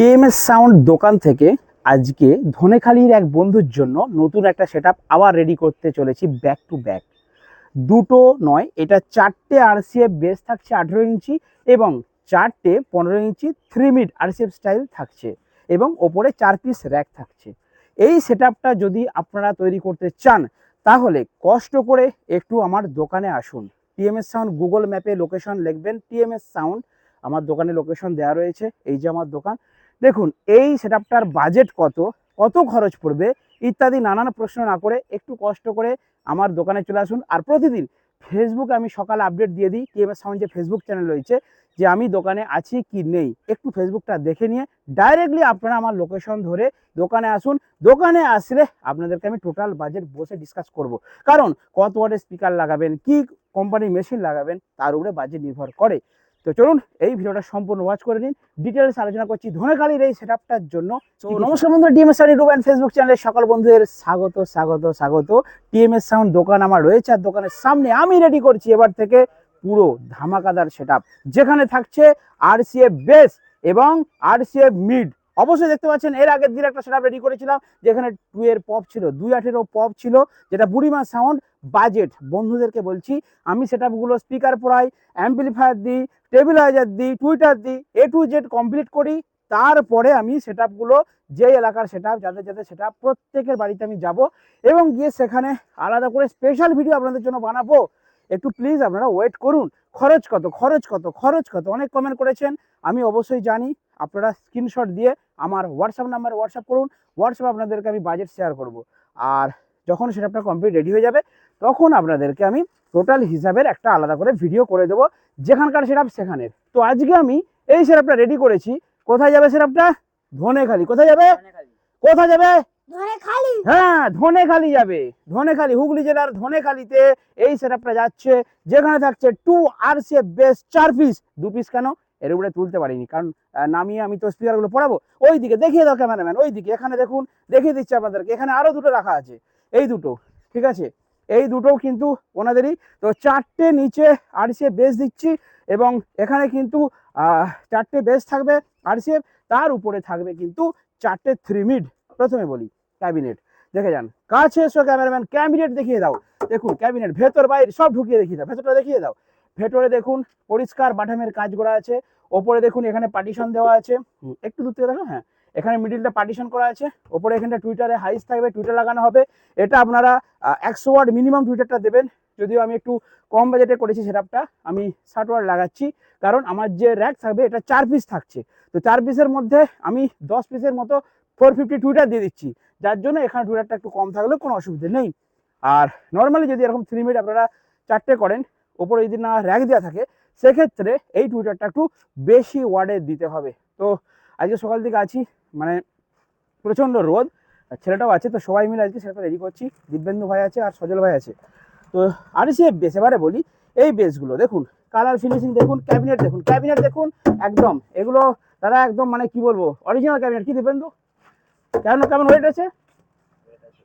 TMS sound দোকান থেকে আজকে ধনেখালির এক বন্ধুর জন্য নতুন একটা সেট আবার রেডি করতে চলেছি ব্যাক টু ব্যাক দুটো নয়, এটা চারটে আরসিএফ বেস থাকছে আঠেরো ইঞ্চি এবং চারটে পনেরো inch three mid RCF style থাকছে এবং ওপরে চার পিস র্যাক থাকছে। এই সেট যদি আপনারা তৈরি করতে চান, তাহলে কষ্ট করে একটু আমার দোকানে আসুন। টিএমএস সাউন্ড গুগল ম্যাপে লোকেশন লিখবেন, টিএমএস সাউন্ড, আমার দোকানে লোকেশন দেওয়া রয়েছে, এই যে আমার দোকান দেখুন, এই সেটআপটার বাজেট কত কত খরচ পড়বে, ইত্যাদি নানান প্রশ্ন না করে একটু কষ্ট করে আমার দোকানে চলে আসুন। আর প্রতিদিন ফেসবুকে আমি সকালে আপডেট দিয়ে দিই টিএমএস সাউন্ড যে ফেসবুক চ্যানেল রয়েছে, যে আমি দোকানে আছি কি নেই, একটু ফেসবুকটা দেখে নিয়ে ডাইরেক্টলি আপনারা আমার লোকেশন ধরে দোকানে আসুন। দোকানে আসলে আপনাদেরকে আমি টোটাল বাজেট বসে ডিসকাস করব। কারণ কত ওয়াটের স্পিকার লাগাবেন, কি কোম্পানির মেশিন লাগাবেন, তার উপরে বাজেট নির্ভর করে। তো চলুন এই ভিডিওটা সম্পূর্ণ ওয়াচ করে নিন। ডিটেলস আলোচনা করছি ধনেখালির এই সেট আপটার জন্য তো নমস্কার বন্ধু DMS sound YouTube and Facebook চ্যানেলের সকল বন্ধুদের স্বাগত স্বাগত স্বাগত। টিএমএস সাউন্ড দোকান আমার রয়েছে আর দোকানের সামনে আমি রেডি করছি এবার থেকে পুরো ধামাকাদার সেটআপ যেখানে থাকছে আরসিএফ বেস এবং আর সি এফ মিড অবশ্যই দেখতে পাচ্ছেন, এর আগের দিন একটা সেটআপ রেডি করেছিলাম, যেখানে টু এর পপ ছিল, দুই আঠেরো পপ ছিল, যেটা বুড়িমা সাউন্ড বাজেট বন্ধুদেরকে বলছি, আমি সেটআপগুলো স্পিকার পড়াই অ্যাম্পলিফায়ার দিই টেবিলাইজার দিই টুইটার দিই এ টু জেড কমপ্লিট করি, তারপরে আমি সেটআপগুলো যে এলাকার সেটআপ যাদের যাদের সেটআপ প্রত্যেকের বাড়িতে আমি যাব, এবং গিয়ে সেখানে আলাদা করে স্পেশাল ভিডিও আপনাদের জন্য বানাবো। একটু প্লিজ আপনারা ওয়েট করুন, খরচ কত খরচ কত খরচ কত, অনেক কমেন্ট করেছেন, আমি অবশ্যই জানি, আপনারা স্ক্রিনশট দিয়ে আমার হোয়াটসঅ্যাপ নাম্বারে হোয়াটসঅ্যাপ করুন হোয়াটসঅ্যাপ আপনাদেরকে আমি বাজেট শেয়ার করব। আর যখন সেটআপটা কমপ্লিট রেডি হয়ে যাবে তখন আপনাদেরকে আমি টোটাল হিসাবের একটা আলাদা করে ভিডিও করে দেবো যেখানকার সেটআপ সেখানের তো আজকে আমি এই সেটআপটা রেডি করেছি। কোথায় যাবে সেটআপটা ধনেখালি। কোথায় যাবে? কোথায় যাবে? ধরে খালি হ্যাঁ ধনেখালি যাবে। ধনেখালি হুগলি জেলার ধনেখালিতে এই সেটআপটা যাচ্ছে। যেখানে থাকছে টু আর সে বেস চার পিস দু পিস কেন? এর উপরে তুলতে পারিনি। কারণ নামিয়ে আমি তো স্পিকারগুলো পড়াবো। ওই দিকে দেখিয়ে দাও ক্যামেরাম্যান ওই দিকে এখানে দেখুন, দেখিয়ে দিচ্ছি আপনাদেরকে। এখানে আরও দুটো রাখা আছে। এই দুটো, ঠিক আছে? এই দুটোও কিন্তু ওনাদেরই। তো চারটে নিচে আরসিএফ বেস দিচ্ছি এবং এখানে কিন্তু চারটে বেস থাকবে আরসিএফ। তার উপরে থাকবে কিন্তু চারটে থ্রি মিড প্রথমে বলি ক্যাবিনেট দেখে যান। কাছে এসো ক্যামেরাম্যান ক্যাবিনেট দেখিয়ে দাও। দেখুন ক্যাবিনেট ভেতর, বাইরে, সব ঢুকিয়ে দেখিয়ে দাও। ভেতরটা দেখিয়ে দাও। ভেতরে দেখুন পরিষ্কার বাটামের কাজ করা আছে। ওপরে দেখুন এখানে পার্টিশন দেওয়া আছে। একটু দূর থেকে দেখো হ্যাঁ। এখানে মিডিলটা পার্টিশন করা আছে। ওপরে এখানটা টুইটারে হাইস থাকবে টুইটার লাগানো হবে। এটা আপনারা একশো ওয়ার্ড মিনিমাম টুইটারটা দেবেন। যদিও আমি একটু কম বাজেটে করেছি সেটআপটা আমি ষাট ওয়ার্ড লাগাচ্ছি। কারণ আমার যে র্যাক থাকবে এটা চার পিস থাকছে। তো চার পিসের মধ্যে আমি দশ পিসের মতো ফোর ফিফটি টুইটার দিয়ে দিচ্ছি। যার জন্য এখানে টুইটারটা একটু কম থাকলেও কোনো অসুবিধে নেই। আর নর্মালি যদি এরকম থ্রি মিনিট আপনারা চারটে করেন ওপরে যদি না র্যাক দেওয়া থাকে, সেক্ষেত্রে এই টুইটারটা একটু বেশি ওয়ার্ডে দিতে হবে। তো আজকে সকাল থেকে আছি মানে প্রচণ্ড রোদ, ছেলেটাও আছে, তো সবাই মিলে আজকে সেটা রেডি করছি। দিব্যেন্দু ভাই আছে আর সজল ভাই আছে। তো আর সে বেস এবারে বলি, এই বেসগুলো দেখুন কালার ফিনিশিং দেখুন ক্যাবিনেট দেখুন ক্যাবিনেট দেখুন, একদম, এগুলো দাদা একদম মানে কি বলব অরিজিনাল ক্যাবিনেট কি দিব্যেন্দু? কেন কেমন ওয়েট আছে?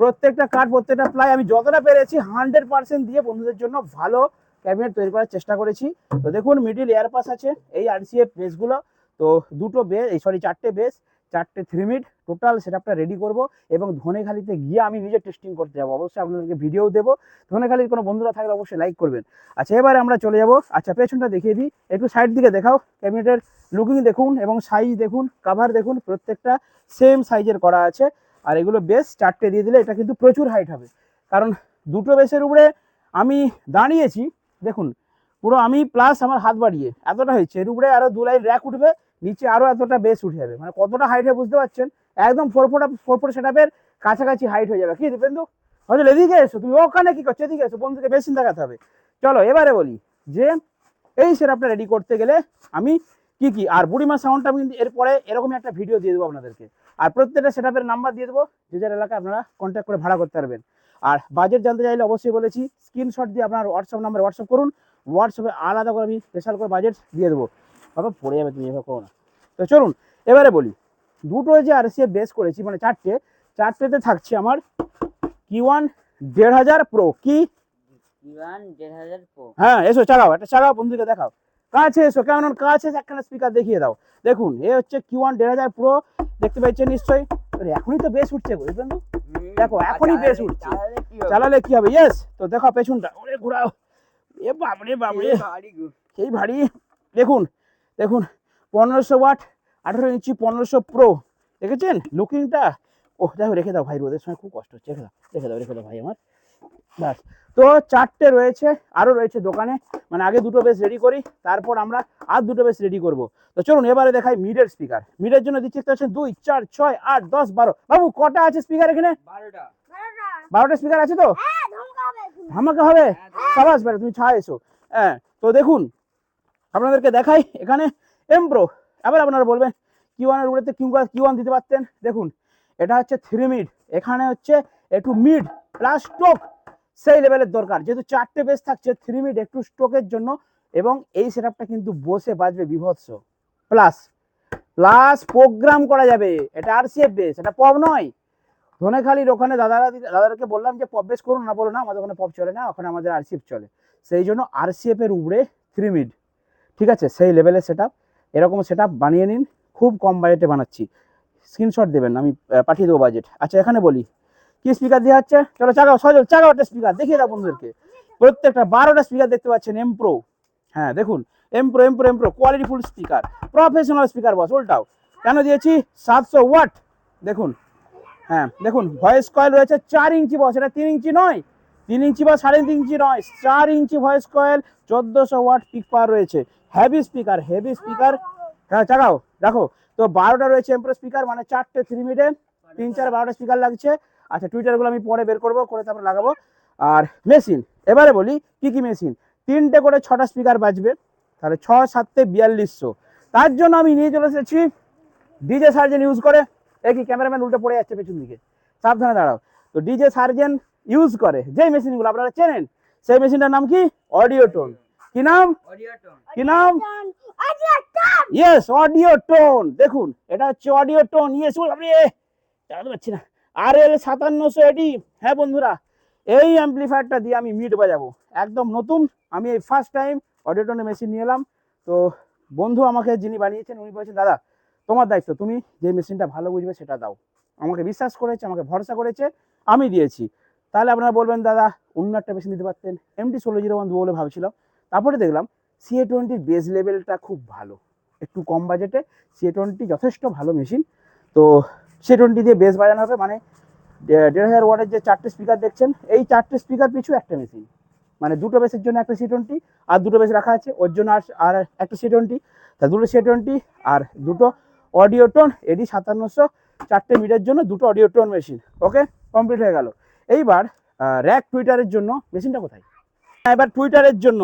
প্রত্যেকটা কাঠ প্রত্যেকটা প্লাই, আমি যতটা পেরেছি হান্ড্রেড পার্সেন্ট দিয়ে বন্ধুদের জন্য ভালো ক্যাবিনেট তৈরি করার চেষ্টা করেছি। তো দেখুন মিডিল এয়ার পাস আছে, এই আরসিএফ বেসগুলো তো দুটো বেস এই সরি চারটে বেস চারটে থ্রি মিড টোটাল সেটআপটা রেডি করব এবং ধনেখালিতে গিয়ে আমি নিজে টেস্টিং করতে যাব। অবশ্যই আপনাদেরকে ভিডিও দেবো। ধনেখালির কোনো বন্ধুরা থাকলে অবশ্যই লাইক করবেন। আচ্ছা এবারে আমরা চলে যাব। আচ্ছা পেছনটা দেখিয়ে দিই। একটু সাইড দিকে দেখাও। ক্যাবিনেটের লুকিং দেখুন এবং সাইজ দেখুন কাভার দেখুন, প্রত্যেকটা সেম সাইজের করা আছে। আর এগুলো বেশ চারটে দিয়ে দিলে এটা কিন্তু প্রচুর হাইট হবে। কারণ দুটো বেসের উপরে আমি দাঁড়িয়েছি দেখুন, পুরো আমি প্লাস আমার হাত বাড়িয়ে, এতটা হয়েছে। এর উপরে আরও দু লাইন র্যাক উঠবে, নিচে আরও এতটা বেস উঠে যাবে। মানে কতটা হাইট হয় বুঝতে পারছেন? একদম ফোর ফোর ফোর ফোর সেটাপের কাছাকাছি হাইট হয়ে যাবে। কি দীপেন্দু? হয়তো এদিকে এসো, তুমি ওখানে কি করছ? এদিকে এসো, বন্ধুকে বেশি দেখাতে হবে। চলো, এবারে বলি যে, এই সেটআপটা রেডি করতে গেলে আমি কি কি, আর বুড়িমা সাউন্ডটা আমি কিন্তু এরপরে এরকমই একটা ভিডিও দিয়ে দেবো আপনাদেরকে। আর প্রত্যেকটা সেটআপের নাম্বার দিয়ে দেবো। যে যার এলাকায় আপনারা কন্ট্যাক্ট করে ভাড়া করতে পারবেন। আর বাজেট জানতে চাইলে অবশ্যই বলেছি স্ক্রিনশট দিয়ে আপনার হোয়াটসঅ্যাপ নাম্বার হোয়াটসঅ্যাপ করুন হোয়াটসঅ্যাপে আলাদা করে আমি স্পেশাল করে বাজেট দিয়ে দেবো। বাবা পড়ে যাবে তুমি এভাবে করো না। তো চলুন এবারে বলি দুটো যে আর সি বেস করেছি মানে চারটে চারটেতে থাকছে আমার কি? ওয়ান দেড় হাজার প্রো কি হ্যাঁ এসো চাগাও একটা চাগাও বন্ধুকে দেখাও। কাছে এসো কেমন কাছে একখানা স্পিকার দেখিয়ে দাও। দেখুন এ হচ্ছে কিউ ওয়ান দেড় হাজার প্রো দেখতে পাচ্ছেন নিশ্চয়ই? আরে, এখনই তো বেশ উঠছে বুঝলেন তো? দেখো, এখনই বেশ উঠছে। চালালে কি হবে? ইয়েস তো দেখো পেছনটা। ওরে ঘোরাও। এ বাবরে বাবরে সেই ভারী। দেখুন দেখুন পনেরোশো ওয়াট আঠেরো ইঞ্চি পনেরোশো প্রো। দেখেছেন? লুকিংটা ও দেখো রেখে দাও ভাই রোদের সময় খুব কষ্ট হচ্ছে। রেখে দাও রেখে দাও রেখে দাও ভাই আমার। ব্যাস। তো চারটে রয়েছে আরও রয়েছে দোকানে। মানে আগে দুটো বেশ রেডি করি তারপর আমরা আর দুটো বেশ রেডি করব। তো চলুন এবারে দেখাই মিডের স্পিকার মিডের জন্য দিচ্ছি দেখতে পাচ্ছেন দুই চার ছয় আট দশ বারো। বাবু কটা আছে স্পিকার এখানে? বারোটা। স্পিকার আছে তো? ধামাকা হবে সাবাস বেটা তুমি ছায় এসো। হ্যাঁ তো দেখুন আপনাদেরকে দেখাই এখানে এমপ্রো আবার আপনারা বলবেন কিউ ওয়ানের উপরে কিউ কিউ ওয়ান দিতে পারতেন? দেখুন এটা হচ্ছে থ্রি মিড এখানে হচ্ছে একটু মিড প্লাস স্টোক সেই লেভেলের দরকার। যেহেতু চারটে বেস থাকছে থ্রি মিড একটু স্টোকের জন্য এবং এই সেটআপটা কিন্তু বসে বাজবে বিভৎস। প্লাস প্লাস প্রোগ্রাম করা যাবে। এটা আর সি এফ বেস এটা পপ নয়। ধনেখালির ওখানে দাদারা, দাদাদেরকে বললাম যে, পপ বেস করুন না, বলো না, আমাদের ওখানে পপ চলে না, ওখানে আমাদের আরসিএফ চলে। সেই জন্য আরসিএফ এর উপরে থ্রি মিড ঠিক আছে? সেই লেভেলের সেট এরকম সেট বানিয়ে নিন। খুব কম বাজেটে বানাচ্ছি। স্ক্রিনশট দেবেন, আমি পাঠিয়ে দেবো বাজেট আচ্ছা এখানে বলি। কি স্পিকার দেওয়া হচ্ছে চলো চাগাও, সজল, চাগাও একটা স্পিকার দেখিয়ে দাও বন্ধুদেরকে। প্রত্যেকটা বারোটা স্পিকার দেখতে পাচ্ছেন এমপ্রো হ্যাঁ দেখুন Mpro Mpro Mpro quality full speaker professional speaker boss উল্টাও। কেন দিয়েছি? সাতশো ওয়াট। দেখুন হ্যাঁ দেখুন ভয়েস কয়েল রয়েছে চার ইঞ্চি বস এটা তিন ইঞ্চি নয়। তিন ইঞ্চি বা সাড়ে তিন ইঞ্চি নয়, চার ইঞ্চি ভয়েস কয়েল চোদ্দোশো ওয়াট পিক পাওয়ার রয়েছে। হেভি স্পিকার হেভি স্পিকার হ্যাঁ চাগাও দেখো তো বারোটা রয়েছে এমপ্রো স্পিকার মানে চারটে থ্রি মিডে তিন চার বারোটা স্পিকার লাগছে। আচ্ছা টুইটারগুলো আমি পরে বের করব করে তারপর লাগাবো। আর মেশিন এবারে বলি কি কি মেশিন? তিনটে করে ছটা স্পিকার বাজবে তাহলে ছ সাতে বিয়াল্লিশশো। তার জন্য আমি নিয়ে চলে এসেছি ডিজে সার্জেন ইউজ করে। একই ক্যামেরাম্যান উল্টে পড়ে যাচ্ছে পেছন দিকে। সাবধানে দাঁড়াও। তো ডিজে সার্জেন ইউজ করে যে মেশিনগুলো আপনারা চেনেন সেই মেশিনটার নাম কি? অডিও টোন কি নাম? কি নাম? ইয়েস অডিও টোন দেখুন এটা হচ্ছে অডিও টোন ইয়েস আপনি চালাতে পারছি না। আর এল সাতান্নশো এটি। হ্যাঁ বন্ধুরা, এই অ্যাম্পলিফায়ারটা দিয়ে আমি মিট বাজাবো। একদম নতুন, আমি এই ফার্স্ট টাইম অডিও টোনের মেশিন নিয়ে এলাম। তো বন্ধু আমাকে যিনি বানিয়েছেন, উনি বলেছেন, দাদা, তোমার দায়িত্ব, তুমি যে মেশিনটা ভালো বুঝবে সেটা দাও। আমাকে বিশ্বাস করেছে, আমাকে ভরসা করেছে, আমি দিয়েছি। তাহলে আপনারা বলবেন, দাদা, অন্য একটা মেশিন দিতে পারতেন? এমটি ষোলো জিরো ওয়ান বলে ভাবছিলাম। তারপরে দেখলাম সিএ টোয়েন্টির বেস লেভেলটা খুব ভালো। একটু কম বাজেটে সিএ টোয়েন্টি যথেষ্ট ভালো মেশিন তো সিএ টোয়েন্টি দিয়ে বেস বাজানো হবে মানে দেড় হাজার ওয়াটের যে চারটে স্পিকার দেখছেন এই চারটে স্পিকার পিছু একটা মেশিন মানে দুটো বেসের জন্য একটা সি টোয়েন্টি আর দুটো বেস রাখা আছে ওর জন্য আর আর একটা সি টোয়েন্টি তা দুটো সি টোয়েন্টি আর দুটো অডিও টোন এডি সাতান্নশো চারটে মিটার জন্য দুটো audio tone machine okay complete হয়ে গেল। এইবার র্যাক টুইটারের জন্য মেশিনটা কোথায়? হ্যাঁ, এবার টুইটারের জন্য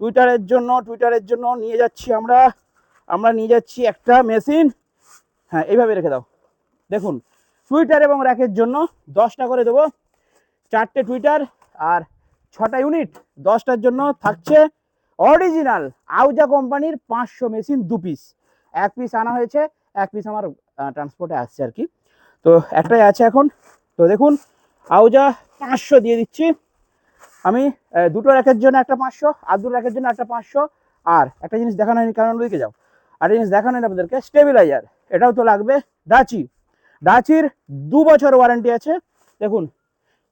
টুইটারের জন্য টুইটারের জন্য নিয়ে যাচ্ছি আমরা আমরা নিয়ে যাচ্ছি একটা মেশিন হ্যাঁ এইভাবে রেখে দাও। দেখুন টুইটার এবং র্যাকের জন্য দশটা করে দেবো। চারটে টুইটার আর ছটা ইউনিট দশটার জন্য থাকছে অরিজিনাল আউজা কোম্পানির পাঁচশো মেশিন দু পিস এক পিস আনা হয়েছে, এক পিস আমার ট্রান্সপোর্টে আসছে আর কি। তো একটাই আছে এখন। তো দেখুন আউজা পাঁচশো দিয়ে দিচ্ছি। আমি দুটো র্যাকের জন্য একটা পাঁচশো আর দুটো র্যাকের জন্য একটা পাঁচশো। আর একটা জিনিস দেখানো হয়নি, কারণ দিকে যাও। আর জিনিস দেখানো হয়নি আপনাদেরকে স্টেবিলাইজার এটাও তো লাগবে ডাচি ডাচির দু বছর ওয়ারেন্টি আছে। দেখুন,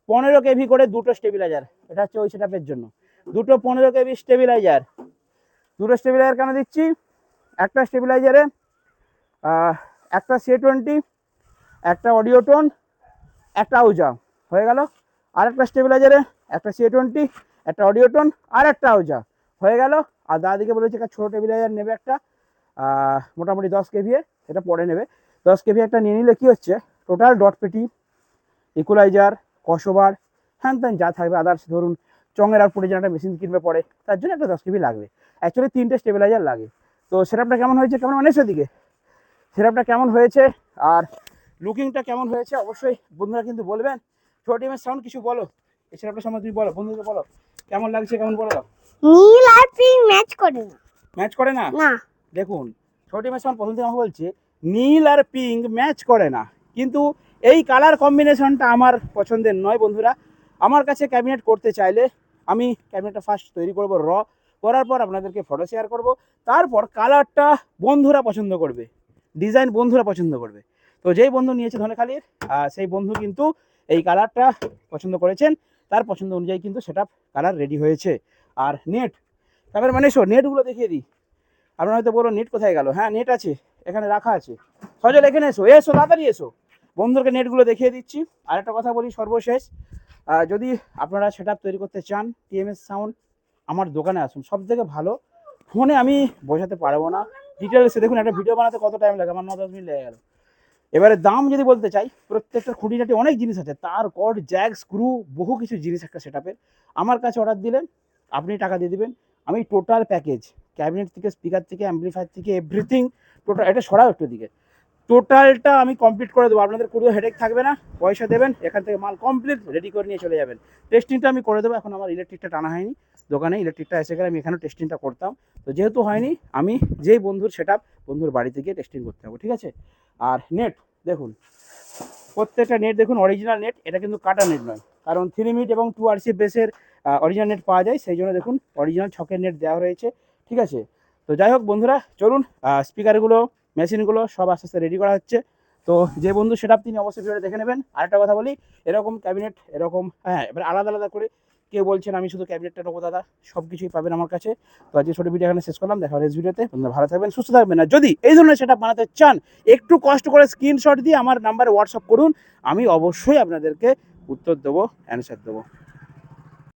পনেরো কেভি করে দুটো স্টেবিলাইজার এটা হচ্ছে ওই সেটআপের জন্য। দুটো পনেরো কেভি স্টেবিলাইজার দুটো স্টেবিলাইজার কেন দিচ্ছি? একটা স্টেবিলাইজারে একটা সি টোয়েন্টি একটা অডিও টোন একটা আউজা। হয়ে গেল। আর একটা স্টেবিলাইজারে একটা সি টোয়েন্টি একটা অডিও টোন আর একটা আউজা। হয়ে গেল। আর দাদিকে বলেছে, একটা ছোটো স্টেবিলাইজার নেবে একটা। মোটামুটি দশ কেভি সেটা পরে নেবে। দশ কেভি একটা নিয়ে নিলে কী হচ্ছে? টোটাল ডট পেটি ইকুলাইজার কসোবার হ্যান ত্যান যা থাকবে আদার্স ধরুন চঙের আর যে একটা মেশিন কিনবে পরে তার জন্য একটা দশ কেবি লাগবে। অ্যাকচুয়ালি তিনটে স্টেবিলাইজার লাগে। তো সেটআপটা কেমন হয়েছে? কেমন মানে দিকে সেটআপটা কেমন হয়েছে? আর লুকিংটা কেমন হয়েছে? অবশ্যই বন্ধুরা কিন্তু বলবেন। ছোট টিমের সাউন্ড কিছু বলো। এই সেটআপটার সময় তুমি বলো। বন্ধুকে বলো। কেমন লাগছে? কেমন বলো? দাও নীল আর পিঙ্ক ম্যাচ করে না। ম্যাচ করে না? না। দেখুন ছোট টিমের সাউন্ড প্রথম থেকে আমাকে বলছে নীল আর পিঙ্ক ম্যাচ করে না। কিন্তু এই কালার কম্বিনেশনটা আমার পছন্দের নয় বন্ধুরা। আমার কাছে ক্যাবিনেট করতে চাইলে আমি ক্যাবিনেটটা ফার্স্ট তৈরি করব র করার পর আপনাদেরকে ফটো শেয়ার করব। তারপর কালারটা বন্ধুরা পছন্দ করবে। ডিজাইন বন্ধুরা পছন্দ করবে। তো যেই বন্ধু নিয়েছে ধনেখালির সেই বন্ধু কিন্তু এই কালারটা পছন্দ করেছেন। তার পছন্দ অনুযায়ী কিন্তু সেটা কালার রেডি হয়েছে। আর নেট তারপরে মানে শো নেটগুলো দেখিয়ে দিই। আপনারা হয়তো বলো নেট কোথায় গেল? হ্যাঁ নেট আছে। এখানে রাখা আছে। সজল, এখানে এসো। এসো, তাড়াতাড়ি এসো। বন্ধুদেরকে নেটগুলো দেখিয়ে দিচ্ছি। আর একটা কথা বলি সর্বশেষ। যদি আপনারা সেট তৈরি করতে চান টিএমএস সাউন্ড আমার দোকানে আসুন। সব থেকে ভালো ফোনে আমি বোঝাতে পারব না। ডিটেলসে দেখুন, একটা ভিডিও বানাতে কত টাইম লাগে? আমার ন দশ মিনিট লেগে গেল। এবারে দাম যদি বলতে চাই, প্রত্যেকটা খুঁটিনাটি অনেক জিনিস আছে। তার কড জ্যাক স্ক্রু বহু কিছু জিনিস একটা সেট আমার কাছে অর্ডার দিলেন, আপনি টাকা দিয়ে দিবেন। আমি টোটাল প্যাকেজ ক্যাবিনেট থেকে, স্পিকার থেকে, অ্যাম্পলিফায়ার থেকে এভরিথিং টোটাল এটা সরাও একটু দিকে টোটালটা আমি কমপ্লিট করে দেবো। আপনাদের কোনো হেডেক থাকবে না, পয়সা দেবেন, এখান থেকে মাল কমপ্লিট রেডি করে নিয়ে চলে যাবেন। টেস্টিংটা আমি করে দেবো। এখন আমার ইলেকট্রিকটা টানা হয়নি দোকানে ইলেকট্রিকটা এসে গেলে আমি এখানেও টেস্টিংটা করতাম। তো যেহেতু হয়নি, আমি যেই বন্ধুর সেট বন্ধুর বাড়িতে গিয়ে টেস্টিং করতে হবে ঠিক আছে? আর নেট দেখুন, প্রত্যেকটা নেট দেখুন অরিজিনাল নেট এটা কিন্তু কাটা নেট নয়। কারণ থ্রি মিট এবং টু আরসি বেসের অরিজিনাল নেট পাওয়া যায়। সেই জন্য দেখুন অরিজিনাল ছকের নেট দেওয়া রয়েছে। ঠিক আছে? তো যাই হোক বন্ধুরা, চলুন স্পিকারগুলো মেশিনগুলো সব আস্তে আস্তে রেডি করা হচ্ছে। তো যে বন্ধু সেট তিনি অবশ্যই ভিডিওটা দেখে নেবেন। আরেকটা কথা বলি, এরকম ক্যাবিনেট এরকম হ্যাঁ এবার আলাদা আলাদা করে কেউ বলছেন আমি শুধু ক্যাবিনেটটা নেব দাদা। সব কিছুই পাবেন আমার কাছে। তো আজকে ছোটো ভিডিও এখানে শেষ করলাম। দেখা হবে ভিডিওতে তোমরা ভালো থাকবেন, সুস্থ থাকবেন। আর যদি এই ধরনের সেটা বানাতে চান, একটু কষ্ট করে স্ক্রিনশট দিয়ে আমার নাম্বারে হোয়াটসঅ্যাপ করুন। আমি অবশ্যই আপনাদেরকে উত্তর দেবো অ্যান্সার দেবো।